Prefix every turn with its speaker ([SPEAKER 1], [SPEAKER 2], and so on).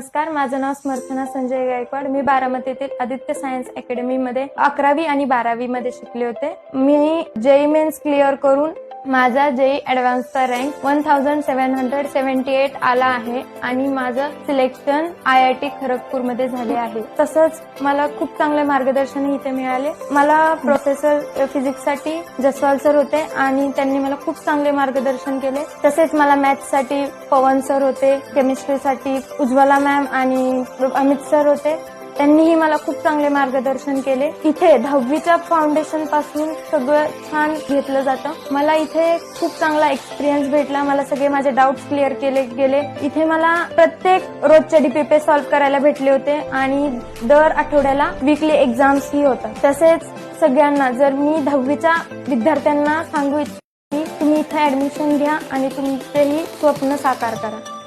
[SPEAKER 1] नमस्कार माझं नाव स्मर्थना संजय गायकवाड. मी बारामती येथील आदित्य सायन्स अकॅडमीमध्ये अकरावी आणि बारावी मध्ये शिकले होते. मी जेई मेन्स क्लिअर करून माझा JEE ऍडव्हान्सचा rank one thousand seven hundred seventy eight आला आहे आणि माझं सिलेक्शन आय आय टी खरगपूरमध्ये झाले आहे. तसंच मला खूप चांगले मार्गदर्शन इथे मिळाले. मला प्रोफेसर फिजिक्ससाठी जसवाल सर होते आणि त्यांनी मला खूप चांगले मार्गदर्शन केले. तसेच मला मॅथ्ससाठी पवन सर होते केमिस्ट्रीसाठी उज्ज्वला मॅम आणि अमित सर होते. त्यांनीही मला खूप चांगले मार्गदर्शन केले. इथे दहावीच्या फाउंडेशनपासून सगळं छान घेतलं जातं. मला इथे खूप चांगला एक्सपिरियन्स भेटला. मला सगळे माझे डाऊट्स क्लिअर केले गेले. इथे मला प्रत्येक रोजचे डीपीपे सॉल्व्ह करायला भेटले होते आणि दर आठवड्याला वीकली एक्झाम्स ही होतात. तसेच सगळ्यांना जर मी दहावीच्या विद्यार्थ्यांना सांगू इच्छिते की तुम्ही इथे ऍडमिशन घ्या आणि तुमचेही स्वप्न साकार करा.